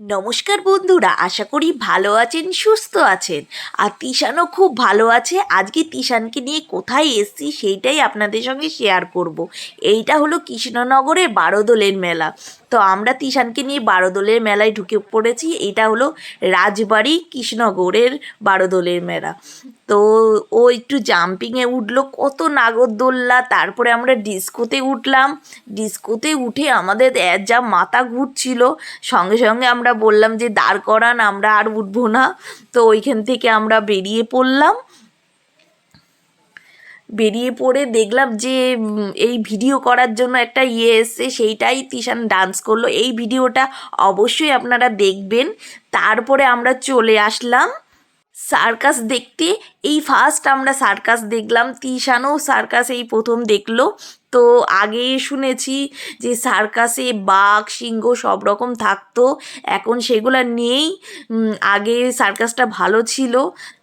নমস্কার বন্ধুরা, আশা করি ভালো আছেন, সুস্থ আছেন। আর তিশানও খুব ভালো আছে। আজকে তিশানকে নিয়ে কোথায় এসছি সেইটাই আপনাদের সঙ্গে শেয়ার করব। এইটা হলো কৃষ্ণনগরে বারোদোলের মেলা। তো আমরা তিশানকে নিয়ে বারোদোলের মেলায় ঢুকে পড়েছি। এটা হলো রাজবাড়ি কৃষ্ণনগরের বারোদোলের মেলা। তো ও একটু জাম্পিংয়ে উঠল, কত নাগরদোল্লা। তারপরে আমরা ডিস্কোতে উঠলাম। ডিস্কোতে উঠে আমাদের যা মাথা ঘুরছিল, সঙ্গে সঙ্গে আমরা বললাম যে, দাঁড় করান, আমরা আর উঠবো না। তো ওইখান থেকে আমরা বেরিয়ে পড়লাম। বেরিয়ে পড়ে দেখলাম যে এই ভিডিও করার জন্য একটা ইয়ে এসছে, সেইটাই তিশান ডান্স করল। এই ভিডিওটা অবশ্যই আপনারা দেখবেন। তারপরে আমরা চলে আসলাম। সার্কাস দেখতে, এই ফার্স্ট আমরা সার্কাস দেখলাম, তিশানও সার্কাস এই প্রথম দেখল। তো আগে শুনেছি যে সার্কাসে বাঘ, সিংহ সব রকম থাকতো, এখন সেগুলো নেই। আগে সার্কাসটা ভালো ছিল,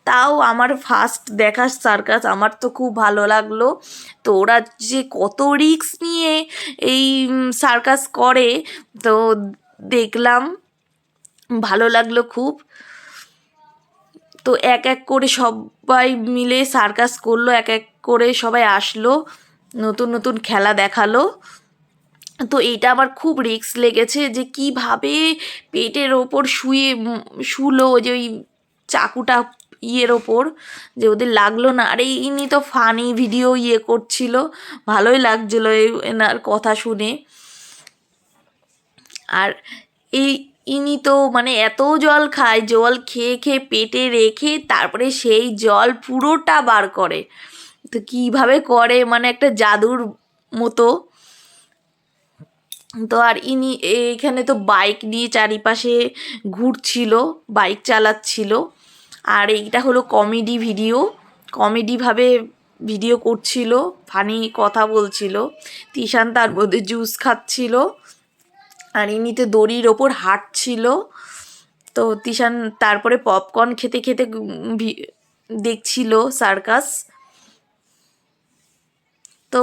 তাও আমার ফার্স্ট দেখা সার্কাস আমার তো খুব ভালো লাগল। তো ওরা যে কত রিস্ক নিয়ে এই সার্কাস করে, তো দেখলাম, ভালো লাগল খুব। তো এক এক করে সবাই মিলে সার্কাস করল, এক এক করে সবাই আসলো, নতুন নতুন খেলা দেখাল। তো এইটা আমার খুব রিস্ক লেগেছে যে কীভাবে পেটের ওপর শুয়ে শুলো যে ওই চাকুটা ইয়ের ওপর, যে ওদের লাগল না। আরে ইনি তো ফানি ভিডিও ইয়ে করছিল, ভালোই লাগছিল এনার কথা শুনে। আর এই ইনি তো মানে এত জল খায়, জল খেয়ে খেয়ে পেটে রেখে তারপরে সেই জল পুরোটা বার করে। তো কীভাবে করে? মানে একটা জাদুর মতো। তো আর ইনি এইখানে তো বাইক নিয়ে চারিপাশে ঘুরছিল, বাইক চালাচ্ছিল। আর এইটা হলো কমেডি ভিডিও। কমেডিভাবে ভিডিও করছিল, ফানি কথা বলছিল। তিশান তার মধ্যে জুস খাচ্ছিল। আর এমনিতে দড়ির ওপর হাঁটছিল তো তিশান তারপরে পপকর্ন খেতে খেতে দেখছিল সার্কাস তো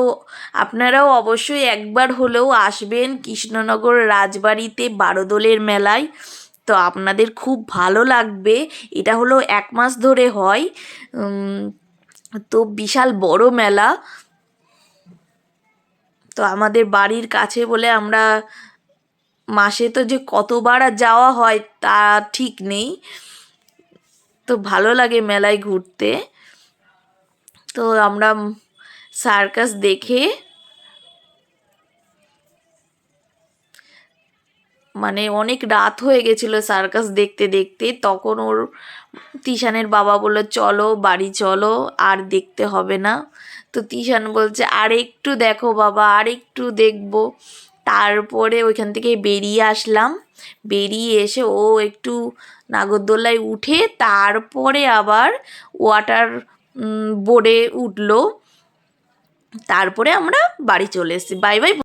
আপনারাও অবশ্যই একবার হলেও আসবেন কৃষ্ণনগর রাজবাড়িতে বারোদোলের মেলায়। তো আপনাদের খুব ভালো লাগবে। এটা হলো এক মাস ধরে হয়। তো বিশাল বড় মেলা। তো আমাদের বাড়ির কাছে বলে আমরা মাসে তো যে কতবার আর যাওয়া হয় তা ঠিক নেই। তো ভালো লাগে মেলায় ঘুরতে। তো আমরা সার্কাস দেখে মানে অনেক রাত হয়ে গেছিল সার্কাস দেখতে দেখতে। তখন ওর তিশানের বাবা বলল, চলো, বাড়ি চলো, আর দেখতে হবে না। তো তিশান বলছে আর একটু দেখো বাবা আর একটু দেখব। তারপরে ওইখান থেকে বেরিয়ে আসলাম। বেরিয়ে এসে ও একটু নাগরদোলায় উঠে তারপরে আবার ওয়াটার বোর্ডে উঠল। তারপরে আমরা বাড়ি চলে এসেছি। Bye bye